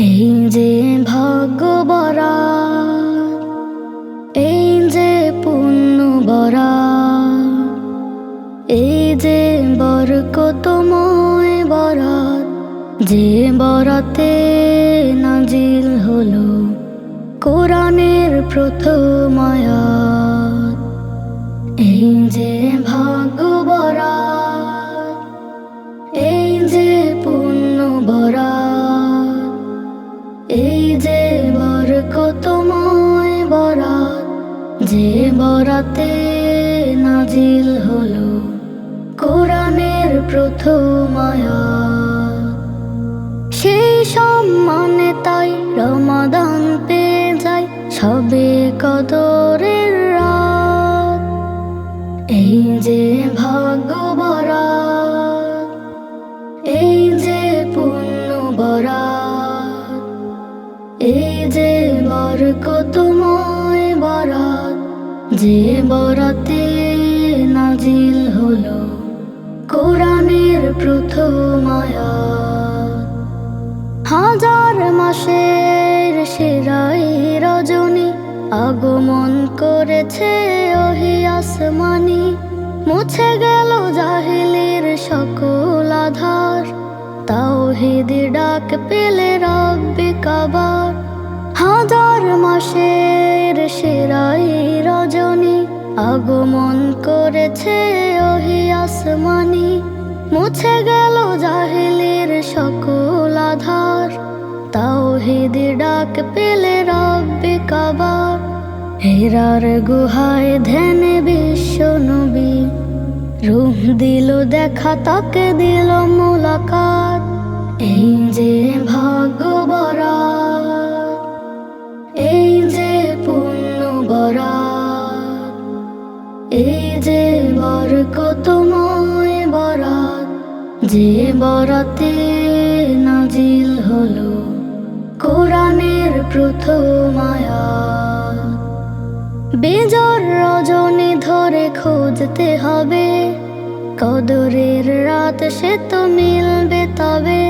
এই যে ভাগ্য বরা এই যে পুণ্য বরা এই যে বরকতময় বরাত, যে বরাতে নাজিল হলো কোরআনের প্রথম বরাতে নাজিল হলো কোরআনের প্রথম সে সম্মানে তাই রমাদান পেয়ে যাই সবে কদরের রাত। এই যে ভাগ্য বরাতে নাজিল হলো কোরআনের প্রথম হাজার মাসের সেরাই রজনী আগমন করেছে ওহি আসমানি। মুছে গেল জাহিলির সকল আধার। তাওহিদি ডাক পেলে রব্বি কাবার। হাজার মাসের সেরাই রজনী আগমন করেছে ওহি আসমানি, মুছে গেল জাহিলির সকল আধার। তাওহিদি ডাক পেলে রব্বি কাবার, হেরার গুহায় ধ্যানে বিশ্ব নবী। রূহ দিল দেখা, তাকে দিল মোলাকাত। এই যে ভাগ্য বরাত, এই যে পুণ্য বরাত। এই যে বরকতময় বরাত, যে বরাতে নাজিল হলো কোরআনের প্রথম বেজর রজনী ধরে খুঁজতে হবে, কদরের রাত সে তো মিলবে তবে।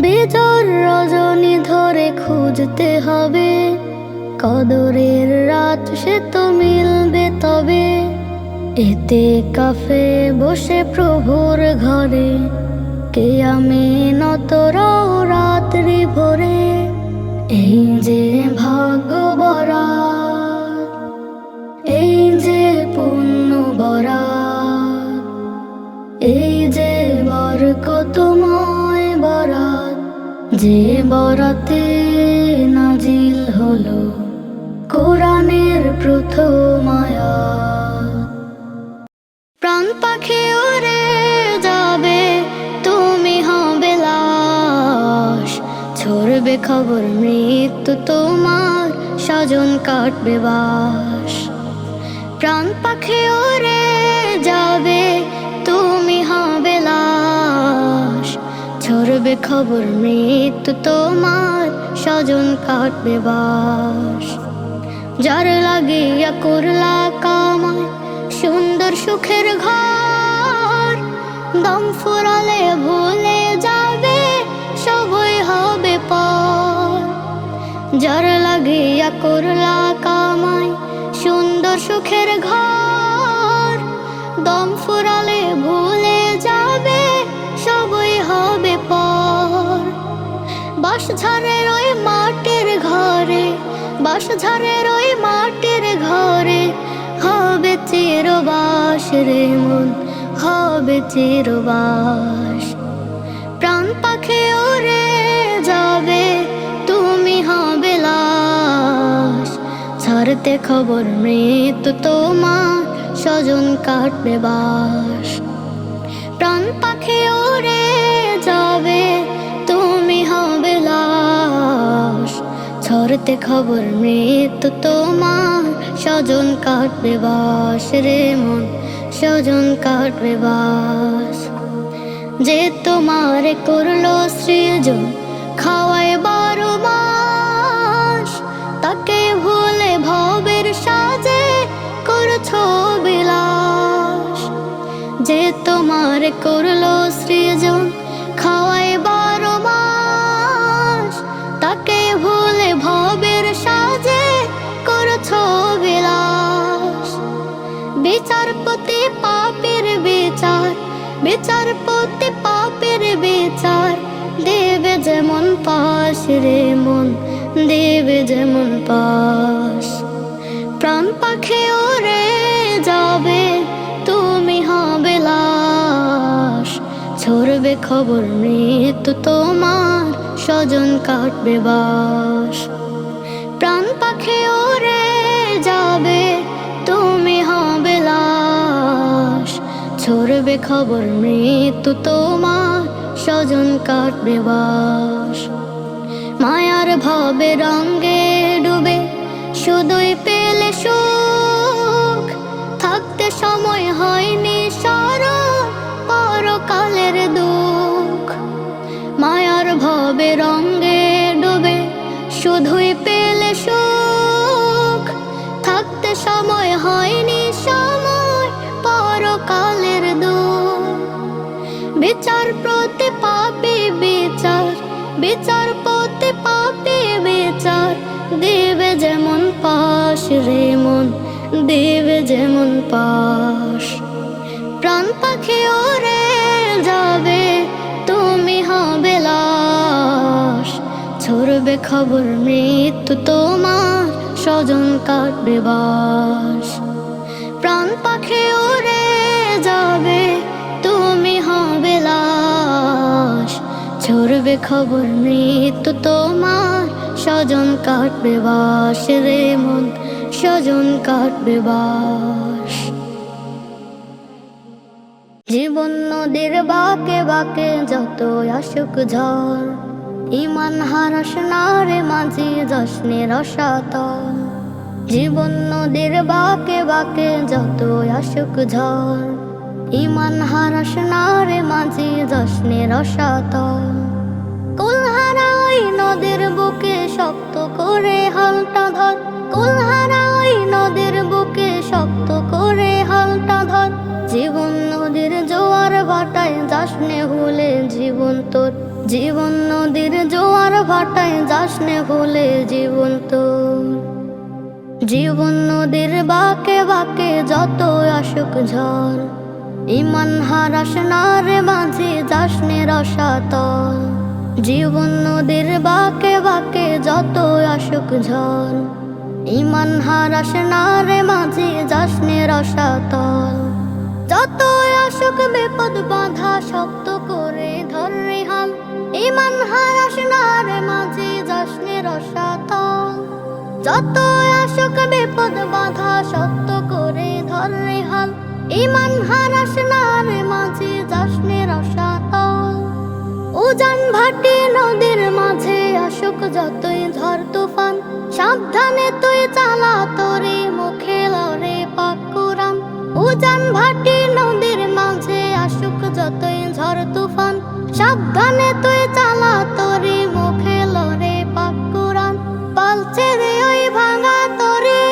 বেজর রজনী ধরে খুঁজতে হবে, কদরের রাত সে তো এতে কাফে বসে প্রভুর ঘরে কে আমি নতর রাত্রি ভোরে। এই যে ভাগ্য বরাত, এই যে পুণ্য বরাত, এই যে বরকতময় বরাত, যে বরাতে খবর, মৃত্যু তোমার স্বজন কাটবে বাস। প্রাণ পাখি ওরে যাবে, তুমি হবে লাশ। ছড়বে খবর, মৃত্যু তোমার স্বজন কাটবে বাস। যার লাগিয়া করলা কামায় সুন্দর সুখের ঘর। দম ফুরালে ভুলে যাবে, সবই হবে পর যার লাগিয়া করলা কামাই, সুন্দর সুখের ঘর, দম ফুরালে ভুলে যাবে, সবই হবে পর। বাস ঝাড়ের ওই মাটির ঘরে, বাস ঝাড়ের ওই মাটির ঘরে, হবে চিরবাস রে মন, হবে চিরবাস। প্রাণ ছাড়তে খবর, মৃত্যু তোমার। স্বজন কাটবে বাস। প্রাণ পাখি ওরে যাবে, তুমি হবে লাশ। ছড়তে খবর, মৃত্যু তোমার। স্বজন কাটবে বাস রে মন, স্বজন কাটবে বাস। যে তোমার করল সৃজন আমার করল সৃজন খাওয়াই বারো মাস। তাকে ভুলে ভবের সাজে করছ বিলাস। বিচারপতি পাপের বিচার, বিচারপতি পাপের বিচার। দেবে যেমন পাশ রে মন, দেবে যেমন পাশ। প্রাণ ছড়বে খবর, মৃত্যু তোমার। স্বজন কাটবে বাস। প্রাণ পাখি ওরে যাবে, তুমি হবে লাশ। ছড়বে খবর, মৃত্যু তোমার। স্বজন কাটবে বাস। মায়ার ভাবে রঙ্গে ডুবে, শুধুই পেলে পেলে সুখ। থাকতে সময় হয়নি সময়, পরকালের দুঃখ। বিচার প্রতি পাপি বিচার বিচার প্রতি পাপি বিচার। দেবে যেমন পাশ রে মন, দেবে যেমন পাশ। প্রাণ পাখি ওরে ছড়বে খবর, মৃত্যু তোমার। স্বজন কাটবে বাস। প্রাণ পাখি উড়ে যাবে, তুমি হবে লাশ। ছড়বে খবর, মৃত্যু তোমার। স্বজন কাটবে বাস রে মন, স্বজন কাটবে বাস। জীবন নদীর বাকে বাকে যত আসুক ঝড় ইমান হারাস না রে মাঝি যশ্নে রসাতল জীবন নদীর বাকে বাকে যত আসুক ঝড়। ইমান হারাস না রে মাঝি যশ্নে রসাতল কুলহারা নদীর বুকে শক্ত করে হালটা ধর। কুলহারা নদীর বুকে শক্ত করে হালটা ধর। জীবন নদীর জোয়ার ভাটায় যাসনে ভুলে জীবন তোর। জীবন ভাটায় যাসনে ভুলে জীবন তোর। জীবন নদীর বাকে বাকে যত আসুক ঝড়, ইমান হারাস না রে মাঝে যাসনে রসাতল। জীবন নদীর বাকে বাকে যত আসুক ঝড়, ইমান হারাস না রে মাঝে যাসনে রসাতল। যত আসুক বিপদ বাধা শক্ত ইমান হারাস না রে মাঝে যাসনে রসাতল যত আসুক বিপদ বাধা শক্ত করে ধর হাল। ইমান হারাস না রে মাঝে যাসনে রসাতল উজান ভাটি নদীর মাঝে আসুক যতই ধর তুফান। সাবধানে তুই চালা তোরে মুখে লরে পাকুরাম উজান ভাটি নদীর মাঝে যতই ঝড় তুফান, সাবধানে তুই চালা তোরে মুখে লরে পাকুরাম পালছে রে ওই ভাঙা তোরে।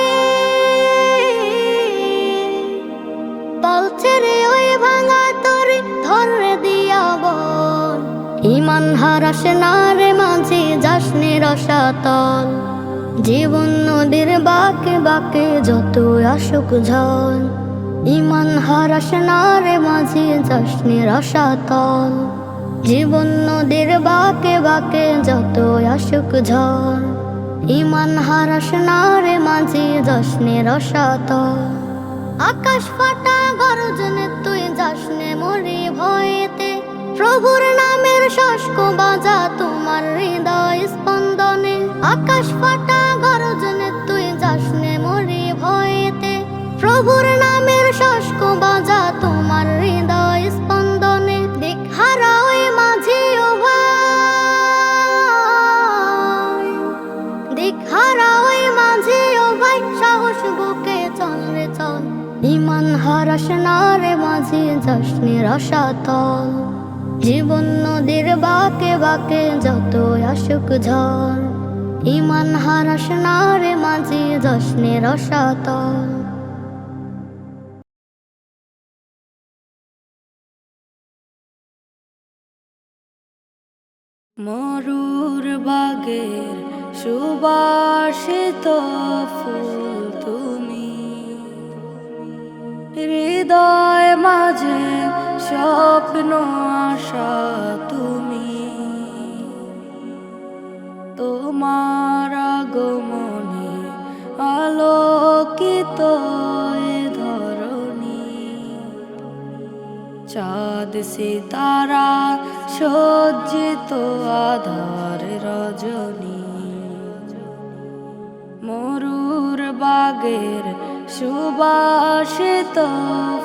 পালছে রে ওই ভাঙা তোরে, ধরে দিয়া বল। ইমান হারাস না রে মাঝে যাসনে রসাতল জীবন নদীর বাকে বাকে যত আসুক ঝড় ইমান হারাস না রে মাঝে যাসনে রসাতল জীবন নদীর বাকে বাকে যত আসুক ঝড়। ইমান হারাস না রে মাঝে যাসনে রসাতল আকাশ ফাটা গরজনে তুই যাসনে মরি ভয়েতে। প্রভুর নামের শস্ক বাজা তোমার হৃদয় স্পন্দনে। আকাশ ফাটা গরজনে তুই যাসনে মরি ভয়েতে। প্রভুর নামের বাজা তোমার হৃদয় স্পন্দনে ইমান হারাস না রে মাঝে যাসনি রসাতল জীবন নদীর বাকে বাকে যত আসুক ঝড় ইমান হারাস না রে মাঝে রসাতল মরুর বাগের সুবাসিত ফুল তুমি। হৃদয় মাঝে স্বপ্ন আশা তুমি। তোমার আগমনে আলোকিত চাঁদ, সিতারা, সজ্জিত আধার, রজনী। মরুর বাগের সুবাসিত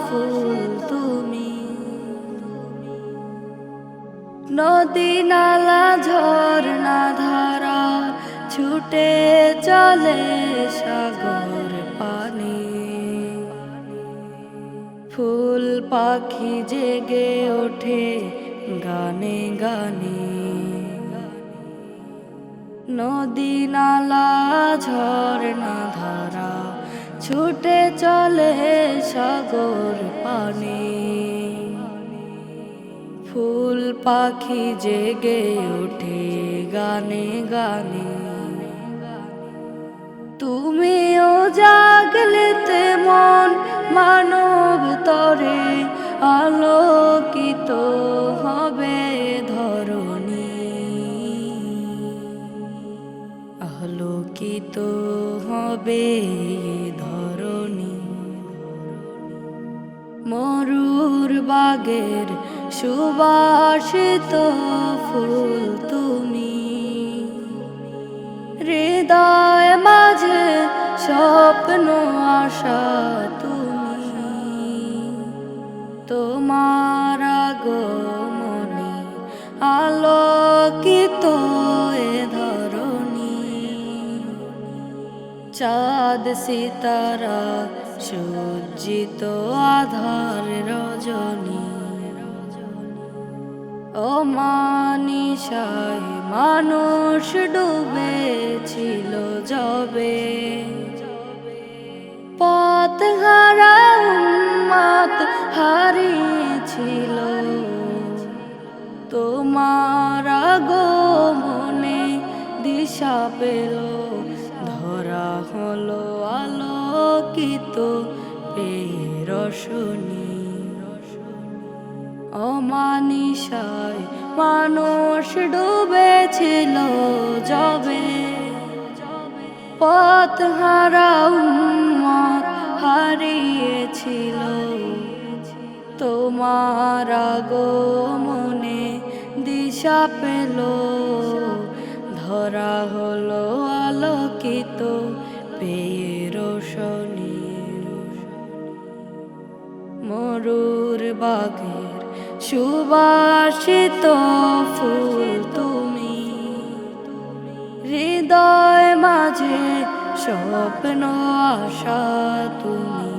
ফুল তুমি। নদী নালা, ঝর্ণা ধারা, ছুটে চলে সাগর পানি। ফুল পাখি জেগে ওঠে, গানে গানে। নদী নালা, ঝর্ণা ধারা, ছুটে চলে সাগর পানে। ফুল পাখি জেগে ওঠে, গানে গানে। তুমিও জাগলেতে মন মানব তরে আলোকিত হবে ধরণী। আলোকিত হবে ধরণী। মরুর বাগের সুবাসিত ফুল তুমি। হৃদয় মাঝে স্বপ্ন, আশা তুমি। তোমার আগমনে আলোকিত এ ধরণী। চাঁদ, সিতারা, সজ্জিত আধার, রজনী। ও মানিসায় মানুষ ডুবেছিল যবে। পথ হারা উন্মাত হারিয়েছিল। তোমার আগমনে দিশা পেল, ধরা হলো আলোকিত, পেয়ে রশনী অমানিসায় মানুষ ডুবেছিল যবে। পথ হারা উন্মত হারিয়েছিল। তোমার আগমনে দিশা পেল। ধরা হলো আলোকিত পেয়ে রোশনী। মরুর বাগের সুবাসিত ফুল তুমি। হৃদয় মাঝে স্বপ্ন, আশা তুমি।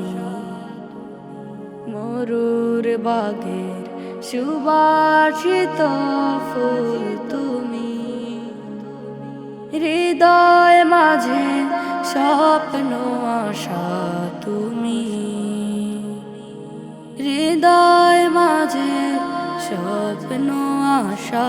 মরুর বাগের সুবাসিত ফুল তুমি। হৃদয় মাঝে স্বপ্ন, আশা তুমি। হৃদয় মাঝে স্বপ্ন আশা